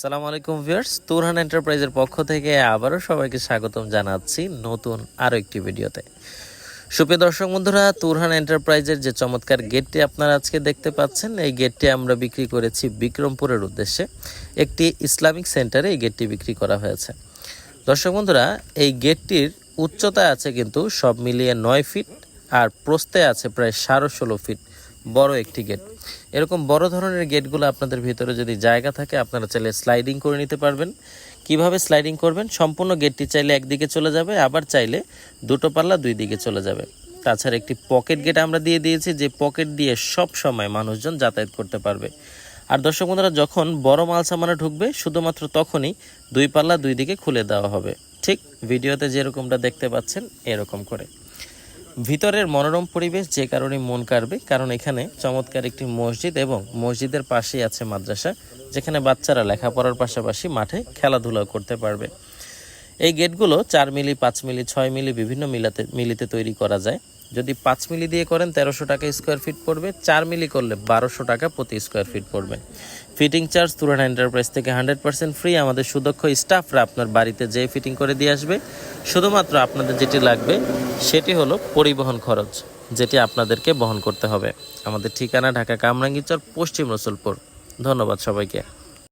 সালাম আলাইকুম ভিউয়ার্স, তুরহান এন্টারপ্রাইজের পক্ষ থেকে আবারও সবাইকে স্বাগতম জানাচ্ছি নতুন আরও একটি ভিডিওতে। সুপ্রিয় দর্শক বন্ধুরা, তুরহান এন্টারপ্রাইজের যে চমৎকার গেটটি আপনারা আজকে দেখতে পাচ্ছেন, এই গেটটি আমরা বিক্রি করেছি বিক্রমপুরের উদ্দেশ্যে। একটি ইসলামিক সেন্টারে এই গেটটি বিক্রি করা হয়েছে। দর্শক বন্ধুরা, এই গেটটির উচ্চতা আছে কিন্তু সব মিলিয়ে নয় ফিট আর প্রস্থে আছে প্রায় সাড়ে ষোলো ফিট। বড় একটি গেট এরকম বড় ধরনের গেটগুলো আপনাদের ভিতরে যদি জায়গা থাকে, আপনারা চাইলে স্লাইডিং করে নিতে পারবেন। কীভাবে স্লাইডিং করবেন? সম্পূর্ণ গেটটি চাইলে একদিকে চলে যাবে, আবার চাইলে দুটো পাল্লা দুই দিকে চলে যাবে। তাছাড়া একটি পকেট গেট আমরা দিয়ে দিয়েছি, যে পকেট দিয়ে সব সময় মানুষজন যাতায়াত করতে পারবে। আর দর্শক বন্ধুরা, যখন বড় মাল সামানে ঢুকবে, শুধুমাত্র তখনই দুই পাল্লা দুই দিকে খুলে দেওয়া হবে। ঠিক ভিডিওতে যেরকমটা দেখতে পাচ্ছেন, এরকম করে। ভিতরের মনোরম পরিবেশ যে কারণে মন কাড়বে, কারণ এখানে চমৎকার একটি মসজিদ এবং মসজিদের পাশেই আছে মাদ্রাসা, যেখানে বাচ্চারা লেখাপড়ার পাশাপাশি মাঠে খেলাধুলা করতে পারবে। এই গেটগুলো চার মিলি, পাঁচ মিলি, ছয় মিলি বিভিন্ন মিলাতে, মিলিতে তৈরি করা যায়। যদি পাঁচ মিলি দিয়ে করেন তেরোশো টাকা স্কোয়ার ফিট পড়বে, চার মিলি করলে বারোশো টাকা প্রতি স্কোয়ার ফিট পড়বে। ফিটিং চার্জ তুরান এন্টারপ্রাইজ থেকে হান্ড্রেড পার্সেন্ট ফ্রি আমাদের সুদক্ষ স্টাফরা আপনার বাড়িতে যেয়ে ফিটিং করে দিয়ে আসবে। শুধুমাত্র আপনাদের যেটি লাগবে, সেটি হলো পরিবহন খরচ, যেটি আপনাদেরকে বহন করতে হবে। আমাদের ঠিকানা ঢাকা কামরাঙ্গীচর পশ্চিম রসুলপুর। ধন্যবাদ সবাইকে।